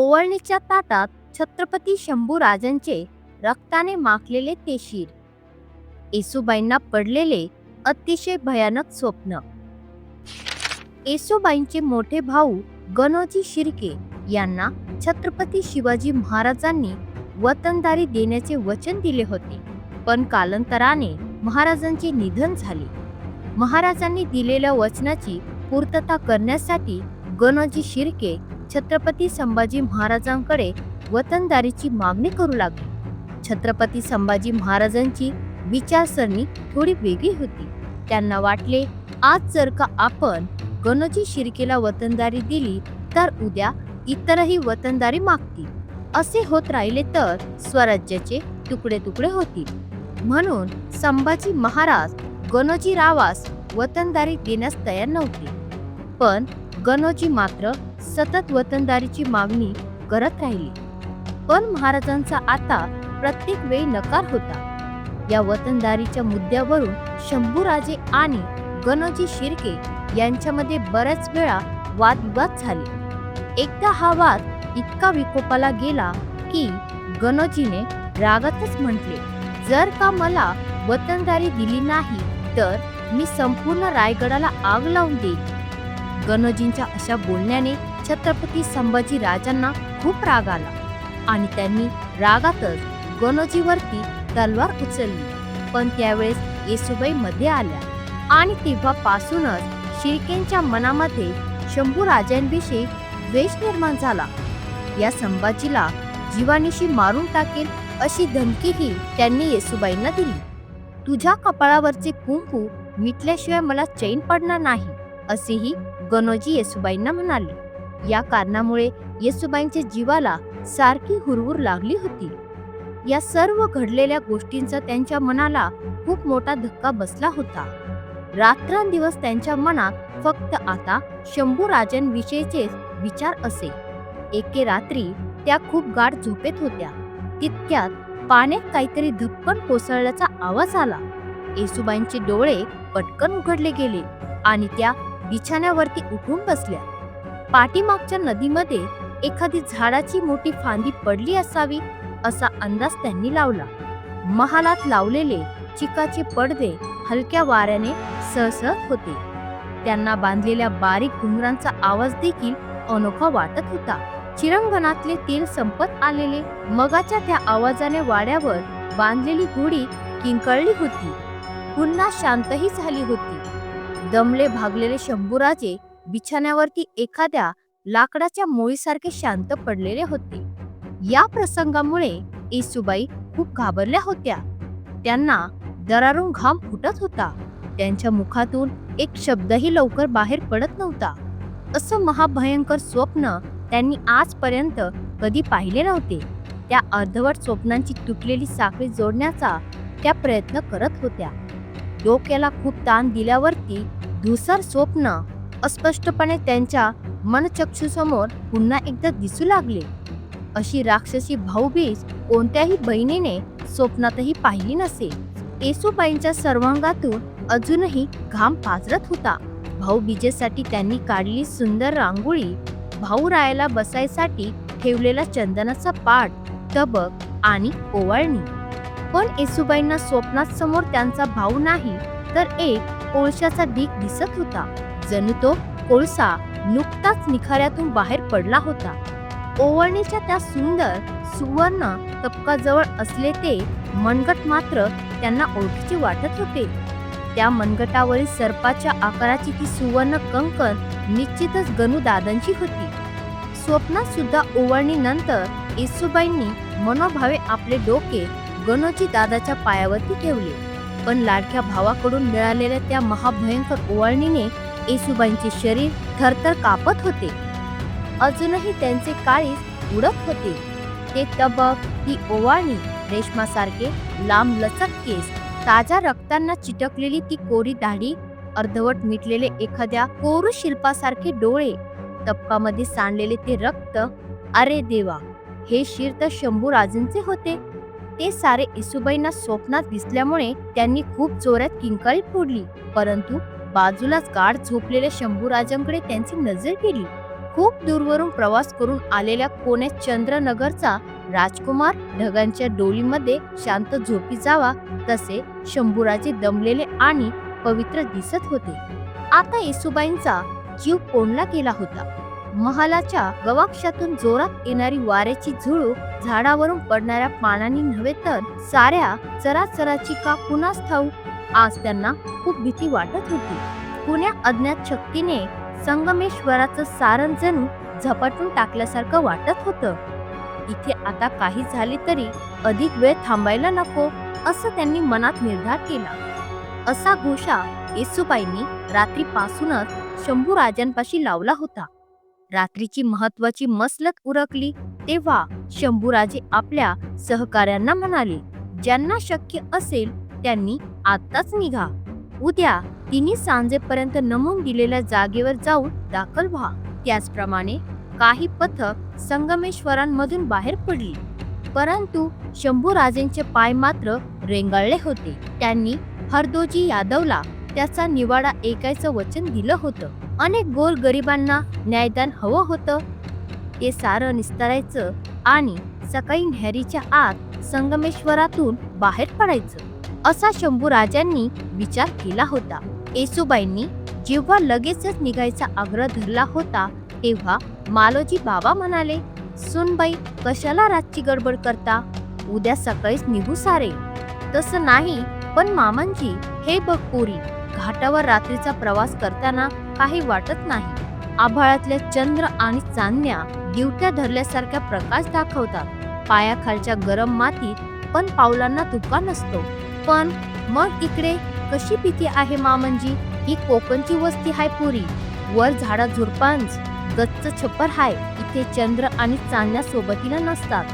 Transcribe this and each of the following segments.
ओवळणीच्या ताटात छत्रपती शंभूराजांचे रक्ताने माखलेले ते शिर. येसुबाईंना पडलेले अतिशय भयानक स्वप्न. येसुबाईंचे मोठे भाऊ गणोजी शिर्के यांना छत्रपती शिवाजी महाराजांनी वतनदारी देण्याचे वचन दिले होते पण कालांतराने महाराजांचे निधन झाले. महाराजांनी दिलेल्या वचनाची पूर्तता करण्यासाठी गणोजी शिर्के छत्रपती संभाजी महाराजांकडे वतनदारीची मागणी करू लागले. छत्रपती संभाजी महाराजांची विचारसरणी थोडी वेगळी होती. त्यांना वाटले आज जर का आपण गणोजी शिर्केला वतनदारी दिली तर उद्या इतरही वतनदारी मागतील. असे होत राहिले तर स्वराज्याचे तुकडे तुकडे होतील. म्हणून संभाजी महाराज गणोजी रावास वतनदारी देण्यास तयार नव्हते. पण गणोजी मात्र सतत वतनदारीची मागणी करत राहिली. पण महाराजांचा आता प्रत्येक वेळी नकार होता. या वतनदारीच्या मुद्द्यावरून शंभूराजे आणि गणोजी शिर्के यांच्यामध्ये बऱ्याच वेळा वादविवाद झाले. एकदा हा वाद इतका विकोपाला गेला की गणोजीने रागातच म्हटले जर का मला वतनदारी दिली नाही तर मी संपूर्ण रायगडाला आग लावून देईन. गणोजींच्या अशा बोलण्याने छत्रपती संभाजी राजांना खूप राग आला आणि त्यांनी रागातच गणोजीवरती तलवार उचलली. पण त्यावेळेस येसुबाई मध्ये आल्या आणि तेव्हापासूनच शिर्केंच्या मनामध्ये शंभू राजांविषयी द्वेष निर्माण झाला. या संभाजीला जीवानिशी मारून टाकेल अशी धमकीही त्यांनी येसुबाईंना दिली. तुझ्या कपाळावरचे कुंकू मिटल्याशिवाय मला चैन पडणार नाही असेही गणोजी येसुबाईंना म्हणाले. या कारणामुळे येसुबाईंच्या जीवाला सारखी हुरहुर लागली होती. या सर्व घडलेल्या गोष्टींचा त्यांच्या मनाला खूप मोठा धक्का बसला होता. रात्रंदिवस त्यांच्या मनात फक्त आता शंभू राजांविषयीचेच विचार असे. एके रात्री त्या खूप गाढ झोपेत होत्या. तितक्यात पाण्यात काहीतरी धपकन कोसळल्याचा आवाज आला. येसुबाईंचे डोळे पटकन उघडले गेले आणि त्या बिछाण्यावरती उठून बसल्या. पाठीमागच्या नदीमध्ये एखादी झाडाची मोठी फांदी पडली असावी असा अंदाज त्यांनी लावला. महालात लावलेले चिकाचे पडदे हलक्या वाऱ्याने सळसळत होते. त्यांना बांधलेल्या बारीक घुंगरांचा आवाज देखील अनोखा वाटत होता. चिरंगणातले तेल संपत आलेले मगाच्या त्या आवाजाने वाड्यावर बांधलेली घोडी किंकळली होती. पुन्हा शांतही झाली होती. दमले भागलेले शंभूराजे बिछाण्यावरती एखाद्या लाकडाच्या मोळीसारखे शांत पडलेले होते. या प्रसंगामुळे येसुबाई खूप घाबरल्या होत्या. त्यांना दरारून घाम फुटत होता. त्यांच्या मुखातून एक शब्दही लवकर बाहेर पडत नव्हता. असं महाभयंकर स्वप्न त्यांनी आजपर्यंत कधी पाहिले नव्हते. त्या अर्धवट स्वप्नांची तुटलेली साखळी जोडण्याचा त्या प्रयत्न करत होत्या. डोक्याला खूप ताण दिल्यावरती धुसर स्वप्न अस्पष्टपणे त्यांच्या मनचक्षुसमोर पुन्हा एकदा दिसू लागले. अशी राक्षसी भाऊबीज कोणत्याही बहिणीने स्वप्नातही पाहिली नसेल येसुबाईंच्या सर्वांगातून अजूनही घाम पाजरत होता. भाऊबीजेसाठी त्यांनी काढली सुंदर रांगोळी भाऊरायाला बसायसाठी ठेवलेला चंदनाचा पाठ तबक आणि ओवाळणी. पण येसुबाईंना स्वप्नात समोर त्यांचा भाऊ नाही तर एक कोळशाचा ढीक दिसत होता. जणू तो कोळसा नुकताच निखाऱ्यातून बाहेर पडला होता. ओवळणीच्या त्या सुंदर सुवर्ण तपकाजवळ असले ते मनगट मात्र त्यांना ओळखीचे वाटत होते. त्या मनगटावरील सर्पाच्या आकाराची ती सुवर्ण कंकण निश्चितच गणू दादांची होती. स्वप्नात सुद्धा ओवाळणीनंतर येसुबाईंनी मनोभावे आपले डोके गणोजी दादाच्या पायावरती ठेवले. पण लाडक्या भावाकडून मिळालेल्या त्या महाभयंकर ओवाळणीने येसुबाईंचे शरीर थरथर कापत होते. अजूनही त्यांचे काळीज उडत होते. ते तबक ती ओवाळणी रेशमासारखे लांब लचक केस ताज्या रक्तांना चिटकलेली ती कोरी दाढी अर्धवट मिटलेले एखाद्या कोरू शिल्पासारखे डोळे तपकामध्ये सांडलेले ते रक्त अरे देवा हे शिर तर शंभूराजेंचे होते. ते सारे इसुबाईंना स्वप्नात दिसल्यामुळे त्यांनी खूप जोरात किंकाळी फोडली परंतु बाजूलाच गाढ झोपलेल्या शंभूराजांकडे त्यांची नजर गेली. खूप दूरवरून प्रवास करून आलेल्या कोण्या चंद्रनगरचा राजकुमार ढगांच्या डोलीमध्ये शांत झोपी जावा तसे शंभूराजे दमलेले आणि पवित्र दिसत होते. आता येसुबाईंचा जीव कोंडला गेला होता. महालाच्या गवाक्षातून जोरात येणारी वाऱ्याची झुळूक झाडावरून पडणाऱ्या पानांनी नव्हे तर साऱ्या चराचराची का कुणास ठाऊक आज त्यांना खूप भीती वाटत होती. कुण्या अज्ञात शक्तीने संगमेश्वराचं सारण जणू झपाटून टाकल्यासारखं वाटत होतं. इथे आता काही झाले तरी अधिक वेळ थांबायला नको असं त्यांनी मनात निर्धार केला. असा घोषा येसुबाईंनी रात्रीपासूनच शंभू राजांपाशी लावला होता. रात्रीची महत्वाची मसलत उरकली तेव्हा शंभूराजे आपल्या सहकाऱ्यांना म्हणाले ज्यांना शक्य असेल त्यांनी आत्ताच निघा. उद्या तिने सांजेपर्यंत नमून दिलेल्या जागेवर जाऊन दाखल व्हा. त्याचप्रमाणे काही पथक संगमेश्वरांमधून बाहेर पडली. परंतु शंभूराजेंचे पाय मात्र रेंगाळले होते. त्यांनी हरदोजी यादवला त्याचा निवाडा ऐकायचं वचन दिलं होतं. अनेक गोर गरिबांना न्यायदान हवं होतं. ते सारं निस्तारायचं आणि सकाळी न्हेरीच्या आत संगमेश्वरातून बाहेर पडायचं. असा शंभू राजांनी विचार केला होता. येसुबाईंनी जेव्हा लगेचच निघायचा आग्रह धरला होता तेव्हा मालोजी बाबा म्हणाले सुनबाई कशाला रातची गडबड करता? उद्या सकाळीच निघू सारे. तसं नाही पण मामांची हे बघ पोरी घाटावर रात्रीचा प्रवास करताना काही वाटत नाही. आभाळातल्या चंद्र आणि चांदण्या दिवट्या धरल्यासारख्या प्रकाश दाखवतात. पायाखालच्या गरम मातीत पण पावलांना धुका नसतो. पण मग इकडे कशी भीती आहे मामंजी ही कोकणची वस्ती हाय पुरी. वर झाडा झुडपांच गच्च छप्पर हाय. इथे चंद्र आणि चांदण्या सोबतीला नसतात.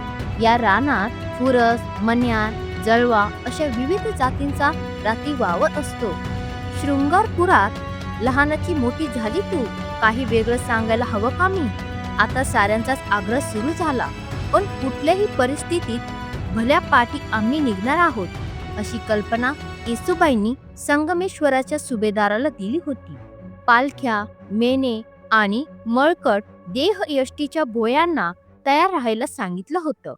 या रानात फुरस मन्यान जळवा अशा विविध जातींचा रात्री वावर असतो. शृंगारपुरात लहानाची मोठी झाली तू काही वेगळं सांगायला हवं का मी? आता साऱ्यांचाच आग्रह सुरू झाला. पण कुठल्याही परिस्थितीत भल्या पाठी आम्ही निघणार आहोत. अशी कल्पना येसुबाईंनी संगमेश्वराच्या सुभेदाराला दिली होती. पालख्या मेने आणि मळकट देह यष्टीच्या भोयांना तयार राहायला सांगितलं होतं.